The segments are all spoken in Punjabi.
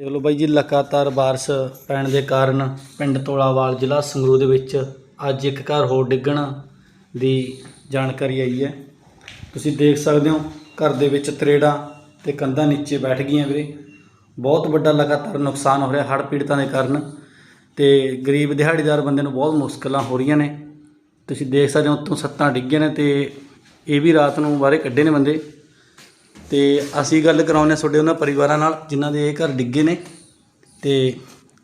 ਦੇਖ ਲਓ ਬਾਈ ਜੀ, ਲਗਾਤਾਰ ਬਾਰਿਸ਼ ਪੈਣ ਦੇ ਕਾਰਨ ਪਿੰਡ ਤੋਲਾਵਾਲ ਜ਼ਿਲ੍ਹਾ ਸੰਗਰੂਰ ਦੇ ਵਿੱਚ ਅੱਜ ਇੱਕ ਘਰ ਹੋਰ ਡਿੱਗਣ ਦੀ ਜਾਣਕਾਰੀ ਆਈ ਹੈ। ਤੁਸੀਂ ਦੇਖ ਸਕਦੇ ਹੋ, ਘਰ ਦੇ ਵਿੱਚ ਤਰੇੜਾਂ ਤੇ ਕੰਧਾਂ ਨੀਚੇ ਬੈਠ ਗਈਆਂ ਵੀਰੇ। ਬਹੁਤ ਵੱਡਾ ਲਗਾਤਾਰ ਨੁਕਸਾਨ ਹੋ ਰਿਹਾ ਹੜ੍ਹ ਪੀੜਤਾਂ ਦੇ ਕਾਰਨ ਤੇ ਗਰੀਬ ਦਿਹਾੜੀਦਾਰ ਬੰਦੇ ਨੂੰ ਬਹੁਤ ਮੁਸ਼ਕਲਾਂ ਹੋ ਰਹੀਆਂ ਨੇ। ਤੁਸੀਂ ਦੇਖ ਸਕਦੇ ਹੋ, ਉੱਤੋਂ ਸੱਤਾਂ ਡਿੱਗੀਆਂ ਨੇ ਤੇ ਇਹ ਵੀ ਰਾਤ ਨੂੰ ਬਾਹਰੇ ਕੱਢੇ ਨੇ ਬੰਦੇ। ਤੇ ਅਸੀਂ ਗੱਲ ਕਰਾਉਂਦੇ ਹਾਂ ਤੁਹਾਡੇ ਉਹਨਾਂ ਪਰਿਵਾਰਾਂ ਨਾਲ ਜਿਨ੍ਹਾਂ ਦੇ ਇਹ ਘਰ ਡਿੱਗੇ ਨੇ। ਤੇ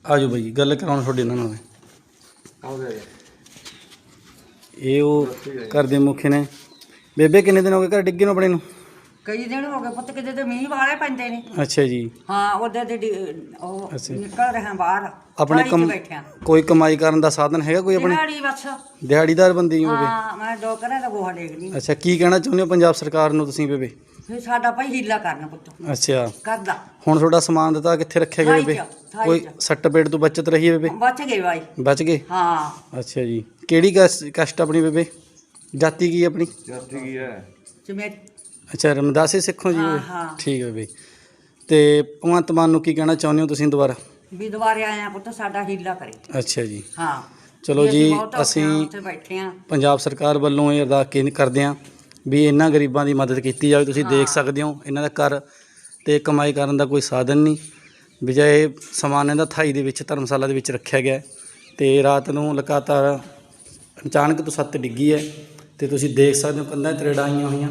ਆਜੋ ਬਾਈ ਗੱਲ ਕਰਾਉਣ ਤੁਹਾਡੇ ਉਹਨਾਂ ਨਾਲ। ਇਹ ਉਹ ਘਰ ਦੇ ਮੁਖੀ ਨੇ। ਬੇਬੇ ਕਿੰਨੇ ਦਿਨ ਹੋ ਗਏ ਘਰ ਡਿੱਗੇ ਨੂੰ ਆਪਣੇ ਨੂੰ? ਕਈ ਦਿਨ ਹੋ ਗਏ ਪੁੱਤ ਕਿਤੇ ਤੇ ਮੀਂਹ ਵਾਲੇ ਪੈਂਦੇ ਨੇ। ਅੱਛਾ ਜੀ। ਹਾਂ ਉਹਦੇ ਤੇ ਡਿ- ਉਹ ਅੱਛਾ। ਨਿਕਲ ਰਹੇ ਹਾਂ ਬਾਹਰ ਆਪਣੇ ਕੰਮ ਬੈਠਿਆ ਕੋਈ ਕਮਾਈ ਕਰਨ ਦਾ ਸਾਧਨ ਹੈਗਾ ਕੋਈ ਆਪਣੇ? ਦਿਹਾੜੀ ਬਸ। ਦਿਹਾੜੀਦਾਰ ਬੰਦੇ ਹੀ ਬੇਬੇ ਹਾਂ ਮੈਂ ਦੋ ਘਰਾਂ ਦਾ ਗੋਹਾ ਦੇਖਦੀ ਅੱਛਾ ਕੀ ਕਹਿਣਾ ਚਾਹੁੰਦੇ ਹੋ ਪੰਜਾਬ ਸਰਕਾਰ ਨੂੰ ਤੁਸੀਂ ਬੇਬੇ? ਫਿਰ ਸਾਡਾ ਭਾਈ ਹੀਲਾ ਕਰਨਾ ਪੁੱਤ। ਅੱਛਾ। ਕਰਦਾ। ਹੁਣ ਤੁਹਾਡਾ ਸਮਾਨ ਦਿੱਤਾ ਕਿੱਥੇ ਰੱਖਿਆ ਗਿਆ ਥਾਈ ਬੇਬੇ? ਥਾਈ ਕੋਈ ਚ। ਸੱਟ ਪੇਟ ਤੋਂ ਬਚਤ ਰਹੀ ਹੈ ਬੇਬੇ? ਬਚ ਗਏ ਭਾਈ ਬਚ ਗਏ? ਹਾਂ। ਅੱਛਾ ਜੀ। ਕਿਹੜੀ ਕਸ- ਕਸ਼ਟ ਆਪਣੀ ਬੇਬੇ? ਜਾਤੀ ਕੀ ਹੈ ਆਪਣੀ? ਜਿਵੇਂ ਅੱਛਾ ਰਮਦਾਸੀ ਸਿੱਖੋ ਜੀ। ਹਾਂ, ਬੇਬੇ ਹਾਂ। ਠੀਕ ਹੈ ਬੇਬੇ ਤੇ ਭਗਵੰਤ ਮਾਨ ਨੂੰ ਕੀ ਕਹਿਣਾ ਚਾਹੁੰਦੇ ਹੋ ਤੁਸੀਂ ਦੁਬਾਰਾ? ਵੀ ਦੁਬਾਰੇ ਆਇਆ ਪੁੱਤ ਸਾਡਾ ਹੀਲਾ ਕਰੇ। ਅੱਛਾ ਜੀ। ਹਾਂ। ਚਲੋ ਵੀ ਜੀ, ਬਹੁਤ ਔਖੇ ਹਾਂ, ਅਸੀਂ- ਉੱਥੇ ਬੈਠੇ ਆ ਪੰਜਾਬ ਸਰਕਾਰ ਵੱਲੋਂ ਇਹ ਅਰਦਾਸ ਕੀ- ਕਰਦੇ ਹਾਂ ਵੀ ਇਹਨਾਂ ਗਰੀਬਾਂ ਦੀ ਮਦਦ ਕੀਤੀ ਜਾਵੇ। ਤੁਸੀਂ ਦੇਖ ਸਕਦੇ ਹੋ ਇਹਨਾਂ ਦਾ ਘਰ ਤੇ ਕਮਾਈ ਕਰਨ ਦਾ ਕੋਈ ਸਾਧਨ ਨਹੀਂ। ਵਿਜੇ ਸਮਾਨ ਇਹਦਾ ਥਾਈ ਦੇ ਵਿੱਚ ਧਰਮਸ਼ਾਲਾ ਦੇ ਵਿੱਚ ਰੱਖਿਆ ਗਿਆ ਹੈ। ਤੇ ਰਾਤ ਨੂੰ ਲਗਾਤਾਰ ਅਚਾਨਕ ਤੋਂ ਸੱਤ ਡਿੱਗੀ ਹੈ। ਤੇ ਤੁਸੀਂ ਦੇਖ ਸਕਦੇ ਹੋ ਕੰਧਾਂ 'ਤੇ ਤਰੇੜਾਂ ਆਈਆਂ ਹੋਈਆਂ।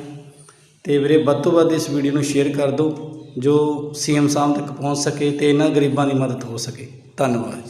ਤੇ ਵੀਰੇ ਵੱਧ ਤੋਂ ਵੱਧ ਇਸ ਵੀਡੀਓ ਨੂੰ ਸ਼ੇਅਰ ਕਰ ਦਿਓ, ਜੋ ਸੀਐਮ ਸਾਹਿਬ ਤੱਕ ਪਹੁੰਚ ਸਕੇ ਤੇ ਇਹਨਾਂ ਗਰੀਬਾਂ ਦੀ ਮਦਦ ਹੋ ਸਕੇ। ਧੰਨਵਾਦ ਜੀ।